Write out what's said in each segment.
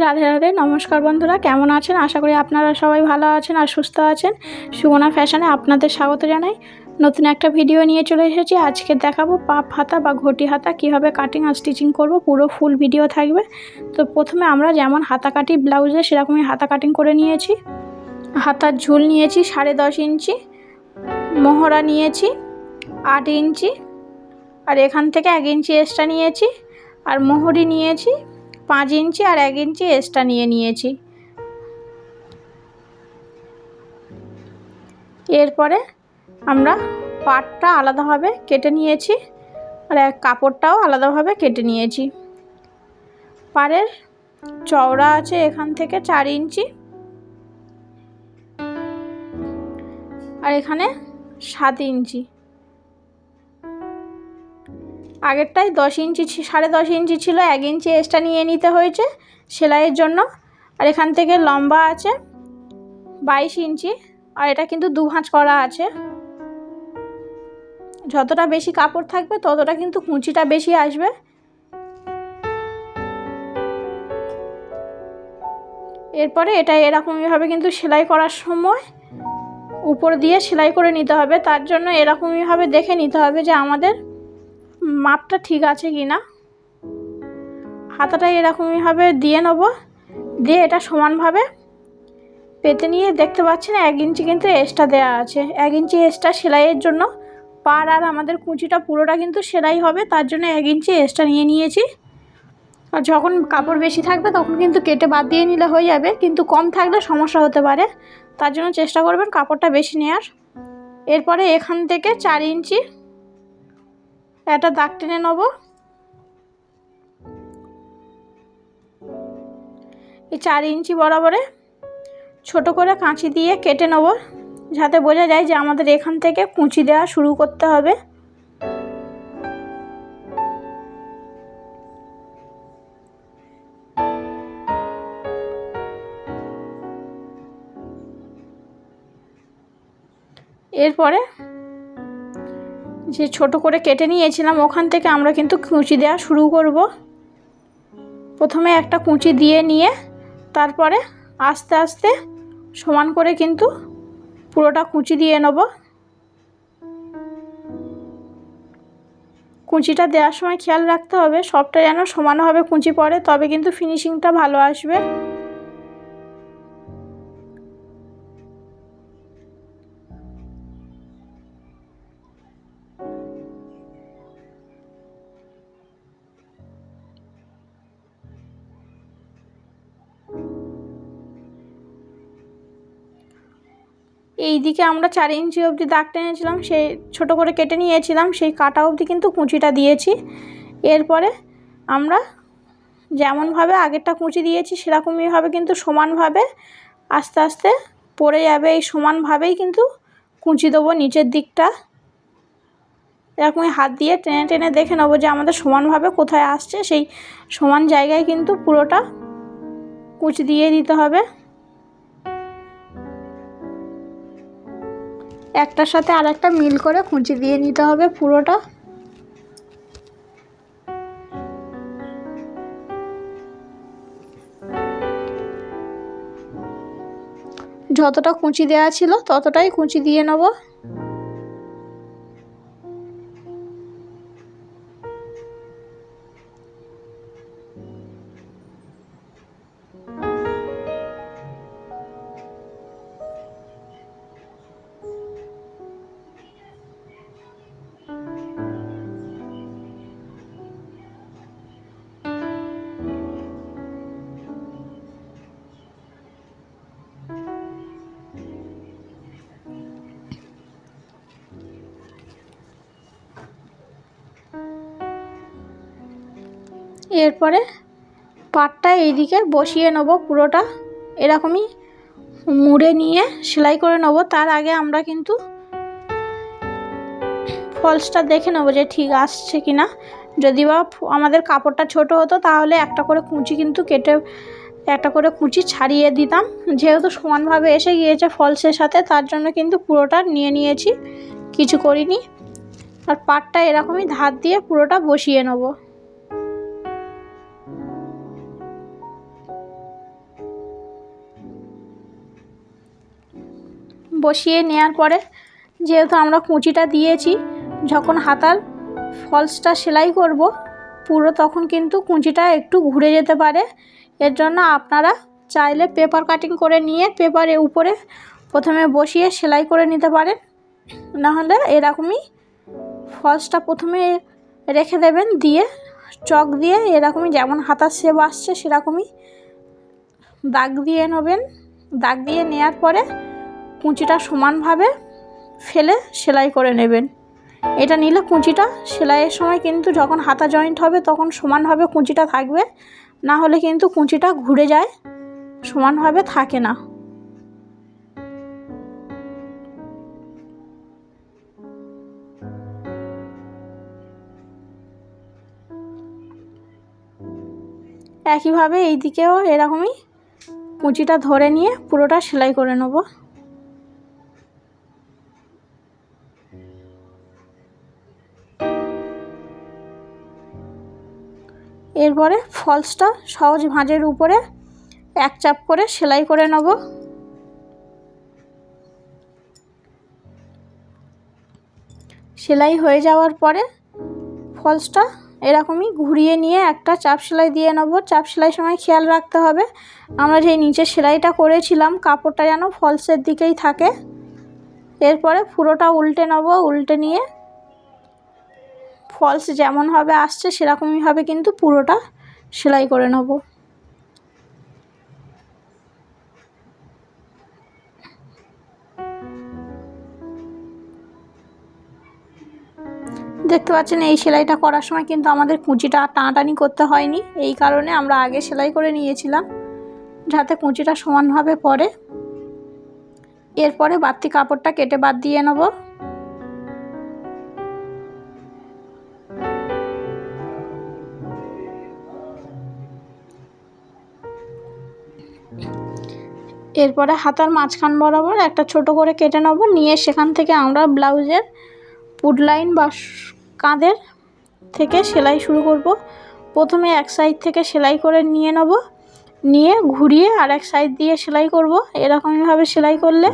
রাধে রাধে, নমস্কার বন্ধুরা, কেমন আছেন? আশা করি আপনারা সবাই ভালো আছেন আর সুস্থ আছেন। সুগনা ফ্যাশনে আপনাদের স্বাগত জানাই। নতুন একটা ভিডিও নিয়ে চলে এসেছি। আজকে দেখাবো পাপ হাতা বা ঘটি হাতা, কীভাবে কাটিং আর স্টিচিং করব, পুরো ফুল ভিডিও থাকবে। তো প্রথমে আমরা যেমন হাতা কাটি ব্লাউজে সেরকমই হাতা কাটিং করে নিয়েছি। হাতার ঝুল নিয়েছি সাড়ে দশ ইঞ্চি, মোহরা নিয়েছি আট ইঞ্চি, আর এখান থেকে এক ইঞ্চি এক্সট্রা নিয়েছি, আর মোহরি নিয়েছি পাঁচ ইঞ্চি আর এক ইঞ্চি এক্সট্রা নিয়ে নিয়েছি। এরপরে আমরা পাটটা আলাদাভাবে কেটে নিয়েছি আর এক কাপড়টাও আলাদাভাবে কেটে নিয়েছি। পাড়ের চওড়া আছে এখান থেকে চার ইঞ্চি। আর এখানে সাত ইঞ্চি। আগেরটাই দশ ইঞ্চি সাড়ে দশ ইঞ্চি ছিল, এক ইঞ্চি এক্সট্রা নিয়ে নিতে হয়েছে সেলাইয়ের জন্য। আর এখান থেকে লম্বা আছে বাইশ ইঞ্চি, আর এটা কিন্তু দু ভাঁজ করা আছে। যতটা বেশি কাপড় থাকবে ততটা কিন্তু কুঁচিটা বেশি আসবে। এরপরে এটা এরকমইভাবে কিন্তু সেলাই করার সময় উপর দিয়ে সেলাই করে নিতে হবে। তার জন্য এরকমইভাবে দেখে নিতে হবে যে আমাদের মাপটা ঠিক আছে কি না? হাতাটা এরকমইভাবে দিয়ে নেব। দিয়ে এটা সমানভাবে পেতে নিয়ে দেখতে পাচ্ছেন এক ইঞ্চি কিন্তু এক্সট্রা দেওয়া আছে। এক ইঞ্চি এক্সট্রা সেলাইয়ের জন্য পার আর আমাদের কুঁচিটা পুরোটা কিন্তু সেলাই হবে, তার জন্য এক ইঞ্চি এক্সট্রা নিয়ে নিয়েছি। আর যখন কাপড় বেশি থাকবে তখন কিন্তু কেটে বাদ দিয়ে নিলে হয়ে যাবে, কিন্তু কম থাকলে সমস্যা হতে পারে। তার জন্য চেষ্টা করবেন কাপড়টা বেশি নেওয়ার এরপরে এখান থেকে চার ইঞ্চি একটা দাগ টেনে নেব। এই চার ইঞ্চি বরাবরে ছোট করে কাঁচি দিয়ে কেটে নেব, যাতে বোঝা যায় যে আমাদের এখান থেকে কুঁচি দেওয়া শুরু করতে হবে। এরপরে যে ছোট করে কেটে নিয়েছিলাম, ওখান থেকে আমরা কিন্তু কুঁচি দেওয়া শুরু করব। প্রথমে একটা কুঁচি দিয়ে নিয়ে তারপরে আস্তে আস্তে সমান করে কিন্তু পুরোটা কুঁচি দিয়ে নেব। কুঁচিটা দেওয়ার সময় খেয়াল রাখতে হবে, সবটা যেন সমানভাবে কুঁচি পড়ে, তবে কিন্তু ফিনিশিংটা ভালো আসবে। এই দিকে আমরা চার ইঞ্চি অবধি দাগ টেনেছিলাম, সেই ছোট করে কেটে নিয়েছিলাম, সেই কাটা অবধি কিন্তু কুঁচিটা দিয়েছি। এরপরে আমরা যেমনভাবে আগেরটা কুঁচি দিয়েছি, সেরকমইভাবে কিন্তু সমানভাবে আস্তে আস্তে পড়ে যাবে। এই সমানভাবেই কিন্তু কুঁচি দেবো নিচের দিকটা। এরকমই হাত দিয়ে টেনে টেনে দেখে নেব যে আমাদের সমানভাবে কোথায় আসছে। সেই সমান জায়গায় কিন্তু পুরোটা কুচি দিয়ে দিতে হবে। একটার সাথে আর একটা মিল করে কুঁচি দিয়ে নিতে হবে পুরোটা। যতটা কুঁচি দেওয়া ছিল ততটাই কুঁচি দিয়ে নেব। এরপরে পাটটা এইদিকে বসিয়ে নেব পুরোটা। এরকমই মুড়ে নিয়ে সেলাই করে নেব। তার আগে আমরা কিন্তু ফলসটা দেখে নেব যে ঠিক আসছে কি না যদি বা আমাদের কাপড়টা ছোট হতো তাহলে একটা করে কুঁচি কিন্তু কেটে একটা করে কুচি ছাড়িয়ে দিতাম। যেহেতু সমানভাবে এসে গিয়েছে ফলসের সাথে, তার জন্য কিন্তু পুরোটা নিয়ে নিয়েছি। কিছু করিনি। আর পাটটা এরকমই ধার দিয়ে পুরোটা বসিয়ে নেব। বসিয়ে নেওয়ার পরে যেহেতু আমরা কুঁচিটা দিয়েছি, যখন হাতার ফলসটা সেলাই করব, পুরো তখন কিন্তু কুঁচিটা একটু ঘুরে যেতে পারে। এর জন্য আপনারা চাইলে পেপার কাটিং করে নিয়ে পেপারের উপরে প্রথমে বসিয়ে সেলাই করে নিতে পারেন। নাহলে এরকমই ফলসটা প্রথমে রেখে দেবেন, দিয়ে চক দিয়ে এরকমই যেমন হাতার শেপ আসছে সেরকমই দাগ দিয়ে নেবেন। দাগ দিয়ে নেওয়ার পরে কুঁচিটা সমানভাবে ফেলে সেলাই করে নেবেন। এটা নিলে কুঁচিটা সেলাইয়ের সময় কিন্তু যখন হাতা জয়েন্ট হবে তখন সমানভাবে কুঁচিটা থাকবে। না হলে কিন্তু কুঁচিটা ঘুরে যায়, সমানভাবে থাকে না। একইভাবে এই দিকেও এরকমই কুঁচিটা ধরে নিয়ে পুরোটা সেলাই করে নেব। এরপরে ফলসটা সহজ ভাঁজের উপরে এক চাপ করে সেলাই করে নেব। সেলাই হয়ে যাওয়ার পরে ফলসটা এরকমই ঘুরিয়ে নিয়ে একটা চাপ সেলাই দিয়ে নেব। চাপ সেলাই সময় খেয়াল রাখতে হবে, আমরা যেই নিচে সেলাইটা করেছিলাম, কাপড়টা যেন ফলসের দিকেই থাকে। এরপরে পুরোটা উল্টে নেব, উল্টে নিয়ে ফলস যেমনভাবে আসছে সেরকমইভাবে কিন্তু পুরোটা সেলাই করে নেব। দেখতে পাচ্ছেন, এই সেলাইটা করার সময় কিন্তু আমাদের কুঁচিটা টানাটানি করতে হয়নি। এই কারণে আমরা আগে সেলাই করে নিয়েছিলাম, যাতে কুঁচিটা সমানভাবে পড়ে এরপরে বাড়তি কাপড়টা কেটে বাদ দিয়ে নেব। এরপরে হাতার মাঝখান বরাবর একটা ছোট করে কেটে নেব। নিয়ে সেখান থেকে আমরা ব্লাউজের পুডলাইন বা কাঁধের থেকে সেলাই শুরু করব। প্রথমে এক সাইড থেকে সেলাই করে নিয়ে নেব। নিয়ে ঘুরিয়ে আর এক সাইড দিয়ে সেলাই করব। এরকমইভাবে সেলাই করলে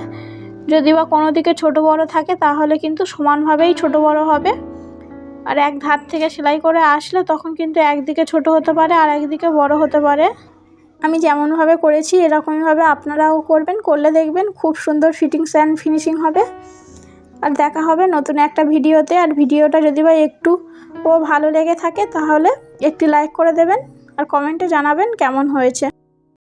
যদি বা কোনো দিকে ছোটো বড়ো থাকে তাহলে কিন্তু সমানভাবেই ছোট বড়ো হবে। আর এক ধার থেকে সেলাই করে আসলে তখন কিন্তু একদিকে ছোট হতে পারে আর একদিকে বড় হতে পারে। আমি যেমনভাবে করেছি এরকমইভাবে আপনারাও করবেন, করলে দেখবেন খুব সুন্দর ফিটিংস অ্যান্ড ফিনিশিং হবে। আর দেখা হবে নতুন একটা ভিডিওতে। আর ভিডিওটা যদি বা একটু ও ভালো লেগে থাকে, তাহলে একটি লাইক করে দেবেন। আর কমেন্টে জানাবেন কেমন হয়েছে।